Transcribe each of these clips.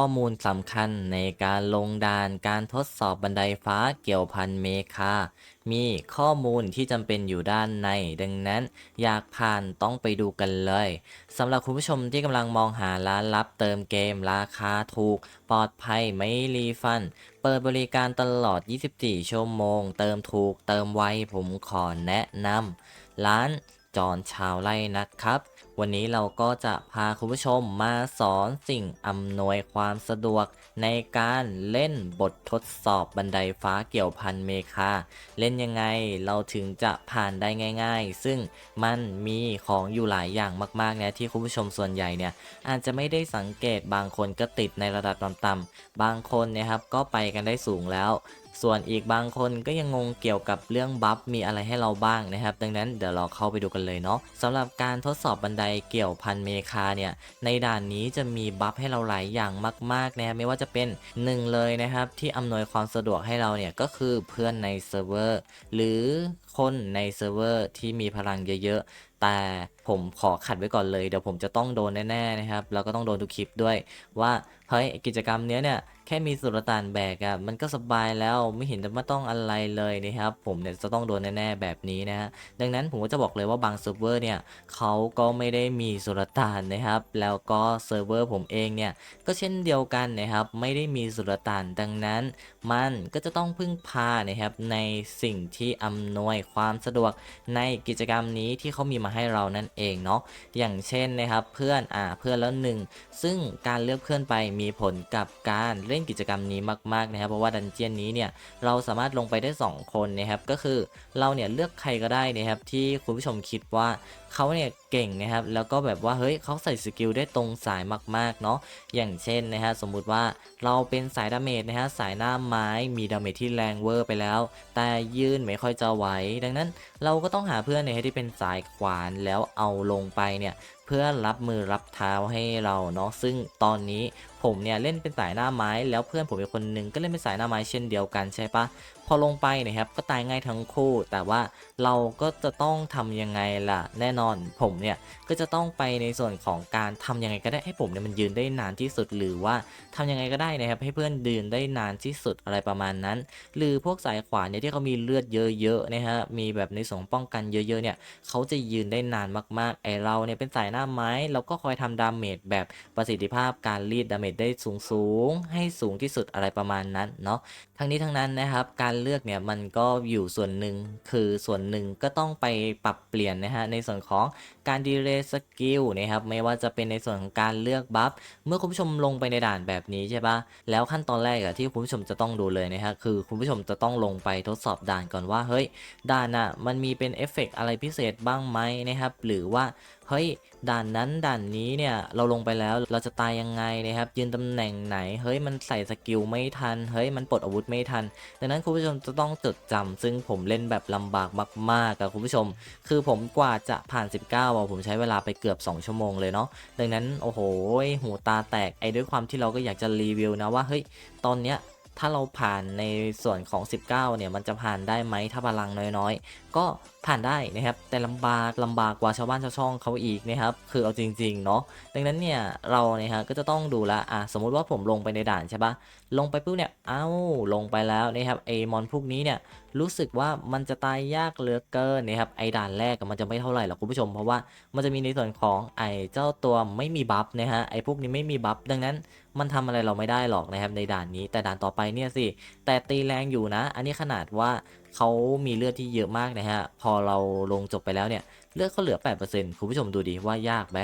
ข้อมูลสำคัญในการลงดานการทดสอบบันไดฟ้าเกี่ยวพันเมคา มีข้อมูลที่จำเป็นอยู่ด้านใน ดังนั้นอยากผ่านต้องไปดูกันเลยสำหรับคุณผู้ชมที่กำลังมองหาร้านลับเติมเกมราคาถูก ปลอดภัยไม่รีฟัน เปิดบริการตลอด 24 ชั่วโมง เติมถูกเติมไวผมขอแนะนำร้านจอนชาวไร่นะครับ วันนี้เราก็จะพาคุณผู้ชมมาสอนสิ่งอำนวยความสะดวก ในการเล่นบททดสอบบันไดฟ้าเกี่ยวพันเมคาเล่นยังไงเราถึงจะผ่านได้ง่าย ๆ ซึ่งมันมีของอยู่หลายอย่างมากๆนะที่คุณผู้ชมส่วนใหญ่เนี่ยอาจจะไม่ได้สังเกตบางคนก็ติดในระดับต่ำๆบางคนนะครับก็ไปกันได้สูงแล้ว ส่วนอีกบางคนก็ยังงงเกี่ยวกับเรื่องบัฟมีอะไรให้เราบ้างนะครับ ดังนั้นเดี๋ยวเราเข้าไปดูกันเลยเนาะสำหรับการทดสอบบันไดเกี่ยวพันเมคาเนี่ยในด่านนี้จะมีบัฟให้เราหลายอย่างมากๆนะครับไม่ว่าจะเป็นหนึ่งเลยนะครับที่อำนวยความสะดวกให้เราเนี่ยก็คือเพื่อนในเซิร์ฟเวอร์หรือคนในเซิร์ฟเวอร์ที่มีพลังเยอะๆ แต่ ผมขอขัดไว้ก่อนเลยเดี๋ยวผมจะต้องโดนแน่ๆนะครับแล้วก็ต้องโดนทุกคลิปด้วยว่าเฮ้ยกิจกรรมเนี้ยเนี่ยแค่มีสุลต่านแบกอะ่ะมันก็สบายแล้วไม่เห็นจะไม่ต้องอะไรเลยนะครับผมเนี่ยจะต้องโดนแน่ๆแบบนี้นะฮะดังนั้นผมก็จะบอกเลยว่าบางเซิร์ฟเวอร์เนี่ยเขาก็ไม่ได้มีสุลต่านนะครับ แล้วก็เซิร์ฟเวอร์ผมเองเนี่ยก็เช่นเดียวกันนะครับไม่ได้มีสุลต่านดังนั้น มันก็จะต้องพึ่งพานะครับในสิ่งที่อำนวยความสะดวกในกิจกรรมนี้ที่เขามีมาให้เรานั่นเองเนาะอย่างเช่นนะครับเพื่อนอ่าเพื่อนแล้วหนึ่งซึ่งการเลือกเพื่อนไปมีผลกับการเล่นกิจกรรมนี้มากๆนะครับ เพราะว่าดันเจียนนี้เนี่ยเราสามารถลงไปได้ 2 คนนะครับก็คือเราเนี่ยเลือกใครก็ได้นะครับที่คุณผู้ชมคิดว่าเขาเนี่ยเก่งนะครับ แล้วก็แบบว่าเฮ้ยเขาใส่สกิลได้ตรงสายมากๆเนาะอย่างเช่นนะฮะสมมุติว่าเราเป็นสายดาเมจนะฮะสายหน้าไม้มีดาเมจที่แรงเวอร์ไปแล้ว แต่ยืนไม่ค่อยจะไหวดังนั้นเราก็ต้องหาเพื่อนเนี่ยที่เป็นสายขวานแล้วเอาลงไปเนี่ยเพื่อรับมือรับเท้าให้เราเนาะซึ่งตอนนี้ ผมเนี่ยเล่นเป็นสายหน้าไม้ แล้วเพื่อนผมอีกคนนึงก็เล่นเป็นสายหน้าไม้เช่นเดียวกันใช่ปะพอลงไปนะครับก็ตายง่ายทั้งคู่ แต่ว่าเราก็จะต้องทำยังไงล่ะ แน่นอนผมเนี่ยก็จะต้องไปในส่วนของการทำยังไงก็ได้ให้ผมเนี่ยมันยืนได้นานที่สุด หรือว่าทำยังไงก็ได้นะครับให้เพื่อนยืนได้นานที่สุดอะไรประมาณนั้น หรือพวกสายขวาเนี่ยที่เขามีเลือดเยอะๆนะฮะมีแบบในส่วนของป้องกันเยอะๆเนี่ยเขาจะยืนได้นานมากๆไอเราเนี่ยเป็นสายหน้าไม้ เราก็คอยทำดาเมจแบบประสิทธิภาพการรีดดาเมจได้สูงๆให้สูงที่สุดอะไรประมาณนั้นเนาะทั้งนี้ทั้งนั้นนะครับ การเลือกเนี่ยมันก็อยู่ส่วนหนึ่งคือส่วนหนึ่งก็ต้องไปปรับเปลี่ยนนะฮะในส่วนของ การดีเลย์สกิลนะครับไม่ว่าจะเป็นในส่วนของการเลือกบัฟเมื่อคุณผู้ชมลงไปในด่านแบบนี้ใช่ปะแล้วขั้นตอนแรกอะที่คุณผู้ชมจะต้องดูเลยนะฮะคือคุณผู้ชมจะต้องลงไปทดสอบด่านก่อนว่าเฮ้ยด่านอะมันมีเป็นเอฟเฟกต์อะไรพิเศษบ้างไหมนะครับหรือว่าเฮ้ยด่านนั้นด่านนี้เนี่ยเราลงไปแล้วเราจะตายยังไงนะครับยืนตำแหน่งไหนเฮ้ยมันใส่สกิลไม่ทันเฮ้ยมันปลดอาวุธไม่ทัน ดังนั้นคุณผู้ชมจะต้องจดจำซึ่งผมเล่นแบบลำบากมากๆกับคุณผู้ชม คือผมกว่าจะผ่าน 19อะผมใช้เวลาไปเกือบ 2 ชั่วโมงเลยเนาะดังนั้นโอ้โหหูตาแตกไอ้ด้วยความที่เราก็อยากจะรีวิวนะว่าเฮ้ยตอนเนี้ยถ้าเราผ่านในส่วนของ 19 เนี่ย มันจะผ่านได้ไหมถ้าพลังน้อยๆ ก็ผ่านได้นะครับ แต่ลำบากลำบากกว่าชาวบ้านชาวช่องเขาอีกนะครับ คือเอาจริงๆ เนาะดังนั้นเนี่ย เราเนี่ยฮะก็จะต้องดูแลอะสมมุติว่าผมลงไปในด่านใช่ปะลงไปปุ๊บเนี่ย เอ้า ลงไปแล้วนะครับไอมอนพวกนี้เนี่ย รู้สึกว่ามันจะตายยากเหลือเกินนะครับ ไอด่านแรกมันจะไม่เท่าไหร่หรอกคุณผู้ชม เพราะว่ามันจะมีในส่วนของไอเจ้าตัวไม่มีบัฟนะฮะ ไอพวกนี้ไม่มีบัฟ ดังนั้นมันทำอะไรเราไม่ได้หรอกนะครับในด่านนี้ แต่ด่านต่อไปเนี่ยสิ แต่ตีแรงอยู่นะ อันนี้ขนาดว่าเขามีเลือดที่เยอะมากนะฮะ พอเราลงจบไปแล้วเนี่ย เลือดเขาเหลือ 8%คุณผู้ชมดูดีว่ายากไหม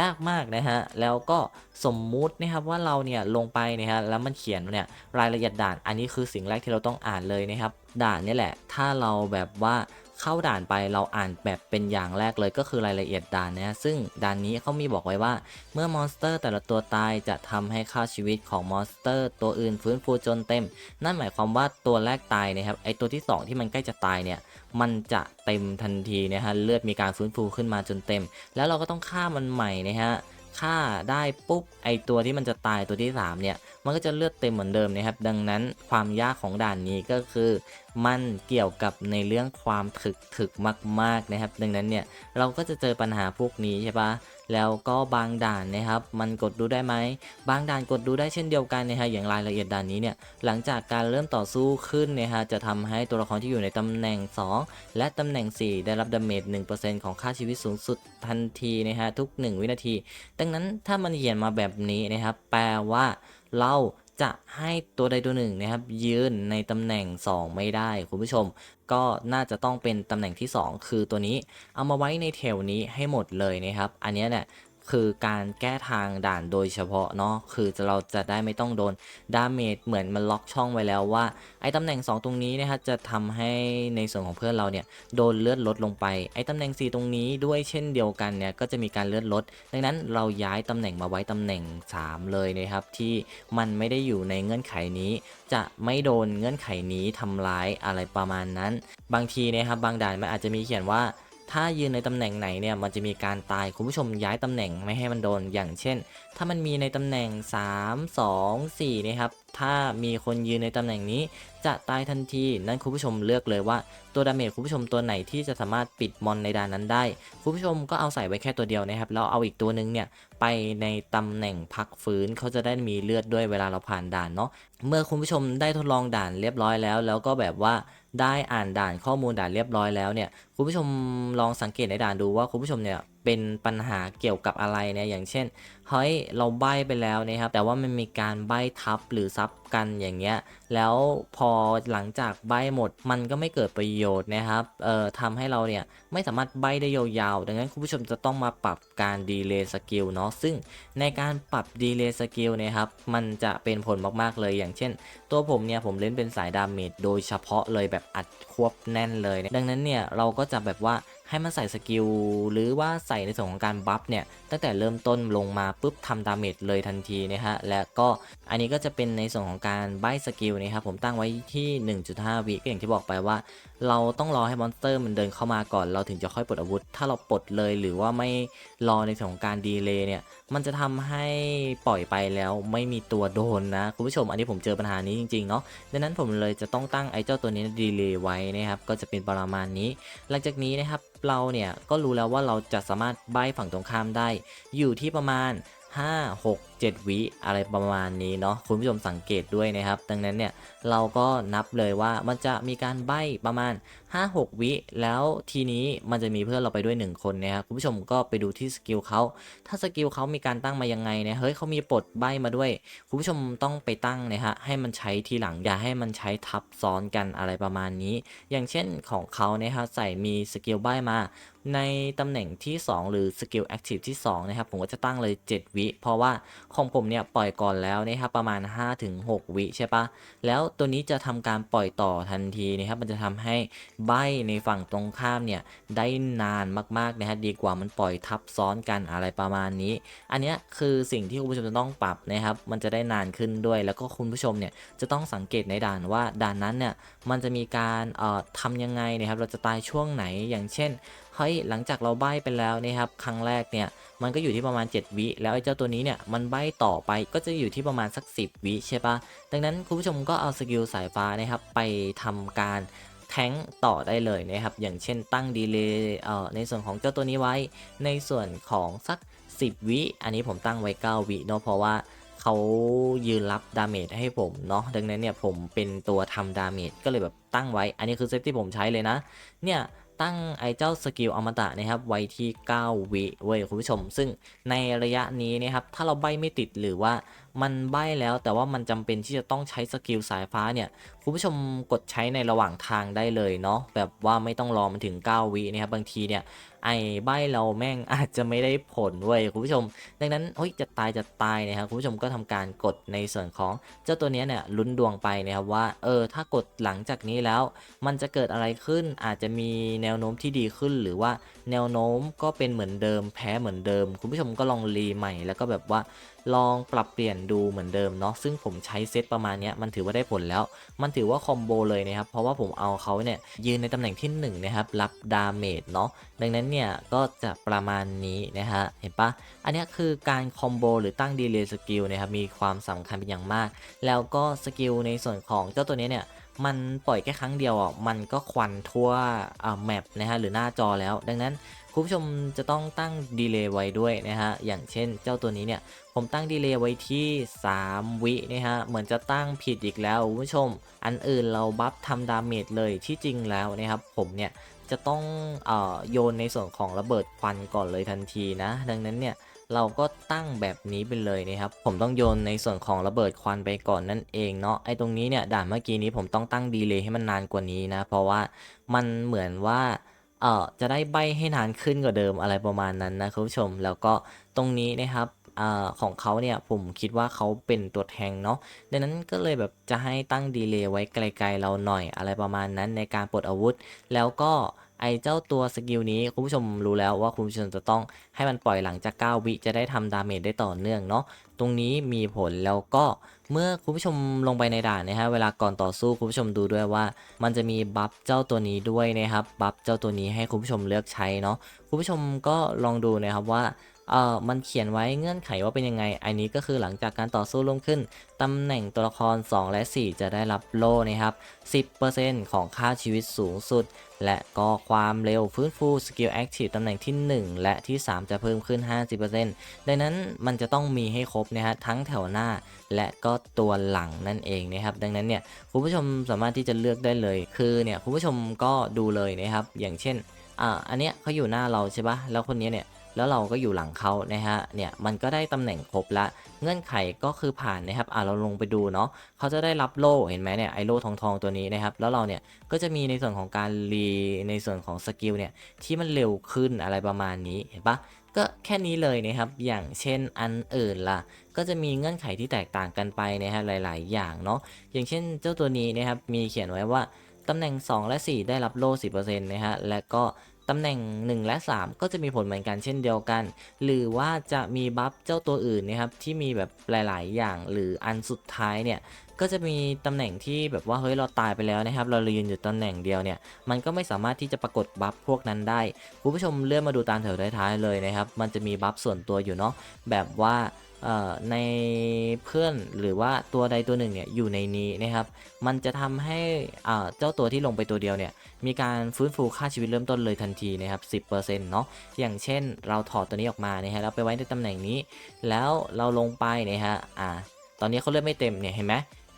ยากมากนะฮะ แล้วก็สมมุตินะครับว่าเราเนี่ยลงไปนะฮะแล้วมันเขียนเนี่ยรายละเอียดด่าน อันนี้คือสิ่งแรกที่เราต้องอ่านเลยนะครับ ด่านนี่แหละ ถ้าเราแบบว่า เข้าด่านไปเราอ่านแบบเป็นอย่างแรกเลยก็คือรายละเอียดด่านนะซึ่งด่านนี้เขามีบอกไว้ว่า เมื่อมอนสเตอร์แต่ละตัวตายจะทำให้ค่าชีวิตของมอนสเตอร์ ตัวอื่นฟื้นฟูจนเต็ม นั่นหมายความว่าตัวแรกตายนะครับไอตัวที่ 2 ที่มันใกล้จะตายเนี่ยมันจะเต็มทันทีนะฮะเลือดมีการฟื้นฟูขึ้นมาจนเต็ม แล้วเราก็ต้องฆ่ามันใหม่นะฮะฆ่าได้ปุ๊บไอตัวที่มันจะตายตัวที่ 3 เนี่ย มันก็จะเลือดเต็มเหมือนเดิมนะครับ ดังนั้นความยากของด่านนี้ก็คือ มันเกี่ยวกับในเรื่องความถึกถึกมากๆนะครับ ดังนั้นเนี่ยเราก็จะเจอปัญหาพวกนี้ใช่ปะแล้วก็บางด่านนะครับ มันกดดูได้ไหม บางด่านกดดูได้เช่นเดียวกันนะฮะอย่างรายละเอียดด่านนี้เนี่ยหลังจากการเริ่มต่อสู้ขึ้นนะฮะจะทำให้ตัวละครที่อยู่ในตำแหน่ง 2 และตำแหน่ง 4 ได้รับดาเมจ1%ของค่าชีวิตสูงสุดทันทีนะฮะทุก 1 วินาที ดังนั้นถ้ามันเขียนมาแบบนี้นะครับแปลว่าเรา จะให้ตัวใดตัวหนึ่งนะครับ ยืนในตำแหน่ง 2 ไม่ได้คุณผู้ชม ก็น่าจะต้องเป็นตำแหน่งที่ 2 คือตัวนี้เอามาไว้ในแถวนี้ให้หมดเลยนะครับ อันนี้เนี่ย คือการแก้ทางด่านโดยเฉพาะเนาะคือเราจะได้ไม่ต้องโดนดาเมจเหมือนมันล็อกช่องไว้แล้วว่า ไอ้ตำแหน่ง 2 ตรงนี้นะครับจะทำให้ในส่วนของเพื่อนเราเนี่ยโดนเลือดลดลงไป ไอ้ตำแหน่ง 4 ตรงนี้ด้วยเช่นเดียวกันเนี่ยก็จะมีการเลือดลด ดังนั้นเราย้ายตำแหน่งมาไว้ตำแหน่ง 3 เลยนะครับที่มันไม่ได้อยู่ในเงื่อนไขนี้ จะไม่โดนเงื่อนไขนี้ทำร้ายอะไรประมาณนั้น บางทีนะครับบางด่านมันอาจจะมีเขียนว่า ถ้ายืนในตำแหน่งไหนเนี่ยมันจะมีการตายคุณผู้ชมย้ายตำแหน่งไม่ให้มันโดนอย่างเช่น ถ้ามันมีในตำแหน่ง 3 2 4นะครับ ถ้ามีคนยืนในตำแหน่งนี้ จะตายทันที นั่นคุณผู้ชมเลือกเลยว่าตัวดาเมจคุณผู้ชมตัวไหนที่จะสามารถปิดมอนในด่านนั้นได้ คุณผู้ชมก็เอาใส่ไว้แค่ตัวเดียวนะครับแล้วเอาอีกตัวหนึงเนี่ยไปในตำแหน่งพักฟื้นเขาจะได้มีเลือดด้วยเวลาเราผ่านด่านเนาะเมื่อคุณผู้ชมได้ทดลองด่านเรียบร้อยแล้ว แล้วก็แบบว่าได้อ่านด่านข้อมูลด่านเรียบร้อยแล้วเนี่ยคุณผู้ชมลองสังเกตในด่านดูว่าคุณผู้ชมเนี่ย เป็นปัญหาเกี่ยวกับอะไรเนี่ยอย่างเช่นเฮ้ยเราใบ้ไปแล้วนะครับ แต่ว่ามันมีการใบ้ทับหรือซับกันอย่างเงี้ยแล้วพอหลังจากใบ้หมดมันก็ไม่เกิดประโยชน์นะครับเอ่อทำให้เราเนี่ยไม่สามารถใบ้ได้ยาวๆดังนั้นคุณผู้ชมจะต้องมาปรับการดีเลย์สกิลเนาะซึ่งในการปรับดีเลย์สกิลนะครับมันจะเป็นผลมากๆเลยอย่างเช่น ตัวผมเนี่ยผมเล่นเป็นสายดาเมจโดยเฉพาะเลยแบบอัดควบแน่นเลย ดังนั้นเนี่ยเราก็จะแบบว่า ให้มันใส่สกิลหรือว่าใส่ในส่วนของการบัฟเนี่ยตั้งแต่เริ่มต้นลงมาปุ๊บทำดาเมจเลยทันทีนะฮะและก็อันนี้ก็จะเป็นในส่วนของการใบสกิลนะครับผมตั้งไว้ที่ 1.5 วิก็อย่างที่บอกไปว่า เราต้องรอให้มอนสเตอร์มันเดินเข้ามาก่อน เราถึงจะค่อยปลดอาวุธ ถ้าเราปลดเลยหรือว่าไม่รอในส่วนของการดีเลย์เนี่ยมันจะทำให้ปล่อยไปแล้วไม่มีตัวโดนนะคุณผู้ชมอันนี้ผมเจอปัญหานี้จริงๆเนาะดังนั้นผมเลยจะต้องตั้งไอ้เจ้าตัวนี้ดีเลย์ไว้นะครับก็จะเป็นประมาณนี้ หลังจากนี้นะครับเราเนี่ยก็รู้แล้วว่าเราจะสามารถใบฝั่งตรงข้ามได้ อยู่ที่ประมาณ 5 6 7 วิอะไรประมาณนี้เนาะคุณผู้ชมสังเกตด้วยนะครับ ดังนั้นเนี่ยเราก็นับเลยว่ามันจะมีการใบประมาณ 5-6 วิแล้วทีนี้มันจะมีเพื่อนเราไปด้วย 1 คนนะครับคุณผู้ชมก็ไปดูที่สกิลเขาถ้าสกิลเขามีการตั้งมายังไงเนี่ยเฮ้ยเขามีปลดใบมาด้วย คุณผู้ชมต้องไปตั้งนะฮะให้มันใช้ทีหลังอย่าให้มันใช้ทับซ้อนกันอะไรประมาณนี้ อย่างเช่นของเขาเนี่ยครับใส่มีสกิลใบมาในตำแหน่งที่ 2 หรือสกิลแอคทีฟที่2นะครับผมก็จะตั้งเลย 7 วิ เพราะว่าของผมเนี่ยปล่อยก่อนแล้วนะครับประมาณ 5-6 วิใช่ปะแล้วตัวนี้จะทำการปล่อยต่อทันทีนะครับมันจะทำให้ใบในฝั่งตรงข้ามเนี่ยได้นานมากๆนะฮะดีกว่ามันปล่อยทับซ้อนกันอะไรประมาณนี้ อันนี้คือสิ่งที่คุณผู้ชมจะต้องปรับนะครับมันจะได้นานขึ้นด้วย แล้วก็คุณผู้ชมเนี่ยจะต้องสังเกตในด่านว่าด่านนั้นเนี่ยมันจะมีการเอ่อทำยังไงนะครับเราจะตายช่วงไหนอย่างเช่น เฮ้ยหลังจากเราใบ้ไปแล้วนะครับครั้งแรกเนี่ยมันก็อยู่ที่ประมาณ 7 วิแล้วไอ้เจ้าตัวนี้เนี่ยมันใบ้ต่อไปก็จะอยู่ที่ประมาณสัก 10 วิใช่ปะดังนั้นคุณผู้ชมก็เอาสกิลสายฟ้านะครับไปทำการแทงต่อได้เลยนะครับ อย่างเช่นตั้งดีเลย์เอ่อในส่วนของเจ้าตัวนี้ไว้ ในส่วนของสัก 10 วิ อันนี้ผมตั้งไว้ 9 วิเนาะเพราะว่าเขายืนรับดาเมจให้ผมเนาะดังนั้นเนี่ยผมเป็นตัวทำดาเมจก็เลยแบบตั้งไว้ อันนี้คือเซตที่ผมใช้เลยนะ เนี่ย ตั้งไอเจ้าสกิลอมตะนะครับไว้ที่ 9 วิเว้ยคุณผู้ชม ซึ่งในระยะนี้นะครับถ้าเราใบไม่ติดหรือว่ามันใบแล้วแต่ว่ามันจำเป็นที่จะต้องใช้สกิลสายฟ้าเนี่ยคุณผู้ชมกดใช้ในระหว่างทางได้เลยเนาะแบบว่าไม่ต้องรอมันถึง 9 วินะครับบางทีเนี่ย ไอ้ใบเราแม่งอาจจะไม่ได้ผลเว้ยคุณผู้ชม ดังนั้นเฮ้ยจะตายจะตายนะครับคุณผู้ชมก็ทำการกดในส่วนของเจ้าตัวเนี้ยเนี่ยลุ้นดวงไปนะครับว่าเออถ้ากดหลังจากนี้แล้ว มันจะเกิดอะไรขึ้นอาจจะมีแนวโน้มที่ดีขึ้น หรือว่าแนวโน้มก็เป็นเหมือนเดิมแพ้เหมือนเดิม คุณผู้ชมก็ลองรีใหม่แล้วก็แบบว่า ลองปรับเปลี่ยนดูเหมือนเดิมเนาะซึ่งผมใช้เซตประมาณนี้มันถือว่าได้ผลแล้ว มันถือว่าคอมโบเลยนะครับเพราะว่าผมเอาเขาเนี่ยยืนในตำแหน่งที่1นงนะครับรับดาเมจเนาะดังนั้นเนี่ยก็จะประมาณนี้นะฮะเห็นปะอันนี้คือการคอมโบหรือตั้งดีเลย์สกิลนะครับมีความสำคัญเป็นอย่างมาก แล้วก็สกิลในส่วนของเจ้าตัวนี้เนี่ย มันปล่อยแค่ครั้งเดียวอะมันก็ควันทั่วอ่าแมปนะฮะหรือหน้าจอแล้ว ดังนั้นคุณผู้ชมจะต้องตั้งดีเลย์ไว้ด้วยนะฮะอย่างเช่นเจ้าตัวนี้เนี่ยผมตั้งดีเลย์ไว้ที่ 3 วินะฮะเหมือนจะตั้งผิดอีกแล้วคุณผู้ชม อันอื่นเราบัฟทำดาเมจเลยที่จริงแล้วนะครับผมเนี่ยจะต้องเออโยนในส่วนของระเบิดควันก่อนเลยทันทีนะ ดังนั้นเนี่ย เราก็ตั้งแบบนี้ไปเลยนะครับ ผมต้องโยนในส่วนของระเบิดควันไปก่อนนั่นเองเนาะไอ้ตรงนี้เนี่ยด่านเมื่อกี้นี้ผมต้องตั้งดีเลย์ให้มันนานกว่านี้นะ เพราะว่ามันเหมือนว่าเอ่อจะได้ใบให้นานขึ้นกว่าเดิมอะไรประมาณนั้นนะคุณผู้ชมแล้วก็ตรงนี้นะครับอ่าของเขาเนี่ยผมคิดว่าเขาเป็นตัวแทงเนาะดังนั้นก็เลยแบบจะให้ตั้งดีเลย์ไว้ไกลๆเราหน่อยอะไรประมาณนั้นในการปลดอาวุธ แล้วก็ ไอเจ้าตัวสกิลนี้คุณผู้ชมรู้แล้วว่าคุณผู้ชมจะต้องให้มันปล่อยหลังจาก 9 วิจะได้ทำดาเมจได้ต่อเนื่องเนาะตรงนี้มีผลแล้วก็เมื่อคุณผู้ชมลงไปในด่านนะฮะเวลาก่อนต่อสู้คุณผู้ชมดูด้วยว่า มันจะมีบัฟเจ้าตัวนี้ด้วยนะครับบัฟเจ้าตัวนี้ให้คุณผู้ชมเลือกใช้เนาะคุณผู้ชมก็ลองดูนะครับว่าเอ่อมันเขียนไว้เงื่อนไขว่าเป็นยังไง อันนี้ก็คือหลังจากการต่อสู้ร่วมขึ้น ตำแหน่งตัวละคร 2 และ 4 จะได้รับโล่นะครับ 10%ของค่าชีวิตสูงสุด และก็ความเร็วฟื้นฟูสกิลแอคทีฟตำแหน่งที่ 1 และที่ 3 จะเพิ่มขึ้น 50%ดังนั้นมันจะต้องมีให้ครบนะฮะทั้งแถวหน้า และก็ตัวหลังนั่นเองนะครับ ดังนั้นเนี่ยคุณผู้ชมสามารถที่จะเลือกได้เลย คือเนี่ยคุณผู้ชมก็ดูเลยนะครับ อย่างเช่นอ่าอันเนี้ยเขาอยู่หน้าเราใช่ปะแล้วคนนี้เนี่ย แล้วเราก็อยู่หลังเขานะฮะเนี่ยมันก็ได้ตำแหน่งครบละเงื่อนไขก็คือผ่านนะครับอ่าเราลงไปดูเนาะเขาจะได้รับโล่เห็นไหมเนี่ยไอโล่ทองทองๆตัวนี้นะครับแล้วเราเนี่ยก็จะมีในส่วนของการรีในส่วนของสกิลเนี่ยที่มันเร็วขึ้นอะไรประมาณนี้เห็นปะก็แค่นี้เลยนะครับ อย่างเช่นอันอื่นล่ะ ก็จะมีเงื่อนไขที่แตกต่างกันไปนะฮะหลาย ๆ อย่างเนาะ อย่างเช่นเจ้าตัวนี้นะครับ มีเขียนไว้ว่าตำแหน่ง 2 และ 4 ได้รับโล่ 10%นะฮะ และก็ ตำแหน่ง 1 และ 3 ก็จะมีผลเหมือนกันเช่นเดียวกัน หรือว่าจะมีบัฟเจ้าตัวอื่นนะครับที่มีแบบหลาย ๆ อย่างหรืออันสุดท้ายเนี่ยก็จะมีตำแหน่งที่แบบว่าเฮ้ยเราตายไปแล้วนะครับ เราเยืนอยู่ตำแหน่งเดียวเนี่ย มันก็ไม่สามารถที่จะปรากฏบัฟพวกนั้นได้คุณผู้ชมเลื่อนมาดูตามแถวท้ายๆเลยนะครับ มันจะมีบัฟส่วนตัวอยู่เนาะแบบว่า ในเพื่อนหรือว่าตัวใดตัวหนึ่งเนี่ยอยู่ในนี้นะครับ มันจะทำให้อ่าเจ้าตัวที่ลงไปตัวเดียวเนี่ยมีการฟื้นฟูค่าชีวิตเริ่มต้นเลยทันทีนะครับ 10%เนาะอย่างเช่นเราถอดตัวนี้ออกมานะฮะแล้วไปไว้ในตำแหน่งนี้ แล้วเราลงไปนะฮะอ่าตอนนี้เขาเลือดไม่เต็มเนี่ยเห็นไหม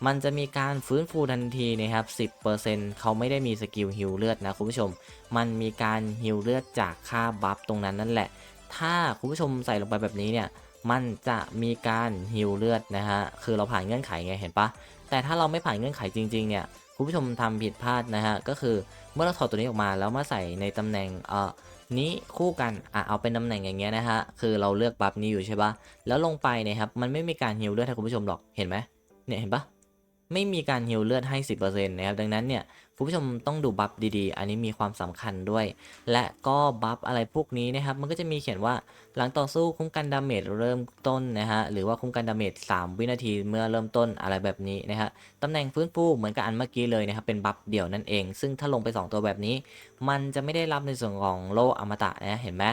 มันจะมีการฟื้นฟูทันทีนะครับ 10%เขาไม่ได้มีสกิลฮิลเลือดนะคุณผู้ชม มันมีการฮิลเลือดจากค่าบัฟตรงนั้นนั่นแหละ ถ้าคุณผู้ชมใส่ลงไปแบบนี้เนี่ย มันจะมีการฮิลเลือดนะฮะ คือเราผ่านเงื่อนไขไงเห็นปะ แต่ถ้าเราไม่ผ่านเงื่อนไขจริงๆเนี่ย คุณผู้ชมทำผิดพลาดนะฮะ ก็คือเมื่อเราถอดตัวนี้ออกมาแล้วมาใส่ในตำแหน่งเอ่อนี้คู่กัน อะเอาเป็นตำแหน่งอย่างเงี้ยนะฮะ คือเราเลือกบัฟนี้อยู่ใช่ปะแล้วลงไปเนี่ยครับ มันไม่มีการฮิลเลือดให้คุณผู้ชมหรอก เห็นไหมเนี่ยเห็นปะไม่มีการฮิลเลือดให้ 10%นะครับ ดังนั้นเนี่ย คุณผู้ชมต้องดูบัฟดีๆ อันนี้มีความสำคัญด้วย และก็บัฟอะไรพวกนี้นะครับ มันก็จะมีเขียนว่าหลังต่อสู้คุ้มกันดาเมจเริ่มต้นนะฮะ หรือว่าคุ้มกันดาเมจ3วินาทีเมื่อเริ่มต้นอะไรแบบนี้นะฮะตำแหน่งฟื้นฟูเหมือนกับอันเมื่อกี้เลยนะครับ เป็นบัฟเดี่ยวนั่นเอง ซึ่งถ้าลงไป 2 ตัวแบบนี้ มันจะไม่ได้รับในส่วนของโลอมตะนะ เห็นไหม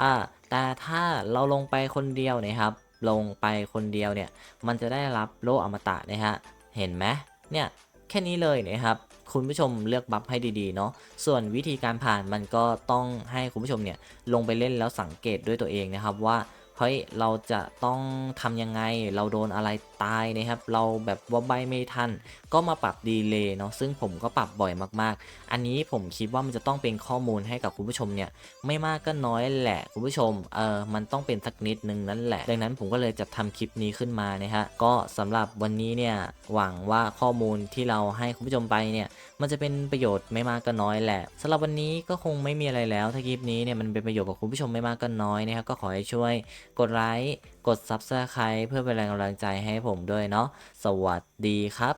อ่า แต่ถ้าเราลงไปคนเดียวนะครับ ลงไปคนเดียวเนี่ย มันจะได้รับโลอมตะนะฮะ เห็นไหมเนี่ย แค่นี้เลยนะครับ คุณผู้ชมเลือกบัฟให้ดีๆเนาะส่วนวิธีการผ่านมันก็ต้องให้คุณผู้ชมเนี่ยลงไปเล่นแล้วสังเกตด้วยตัวเองนะครับว่า เฮ้ยเราจะต้องทำยังไง เราโดนอะไรตายนะครับ เราแบบว่าใบไม่ทัน ก็มาปรับดีเลย์เนาะซึ่งผมก็ปรับบ่อยมากๆ อันนี้ผมคิดว่ามันจะต้องเป็นข้อมูลให้กับคุณผู้ชมเนี่ย ไม่มากก็น้อยแหละคุณผู้ชม เออมันต้องเป็นสักนิดนึงนั่นแหละ ดังนั้นผมก็เลยจะทำคลิปนี้ขึ้นมานะฮะ ก็สำหรับวันนี้เนี่ยหวังว่าข้อมูลที่เราให้คุณผู้ชมไปเนี่ยมันจะเป็นประโยชน์ไม่มากก็น้อยแหละสำหรับวันนี้ก็คงไม่มีอะไรแล้วถ้าคลิปนี้เนี่ยมันเป็นประโยชน์กับคุณผู้ชมไม่มากก็น้อยนะครับก็ขอให้ช่วย กดไลค์ กด Subscribe เพื่อเป็นแรงกำลังใจให้ผมด้วยเนาะ สวัสดีครับ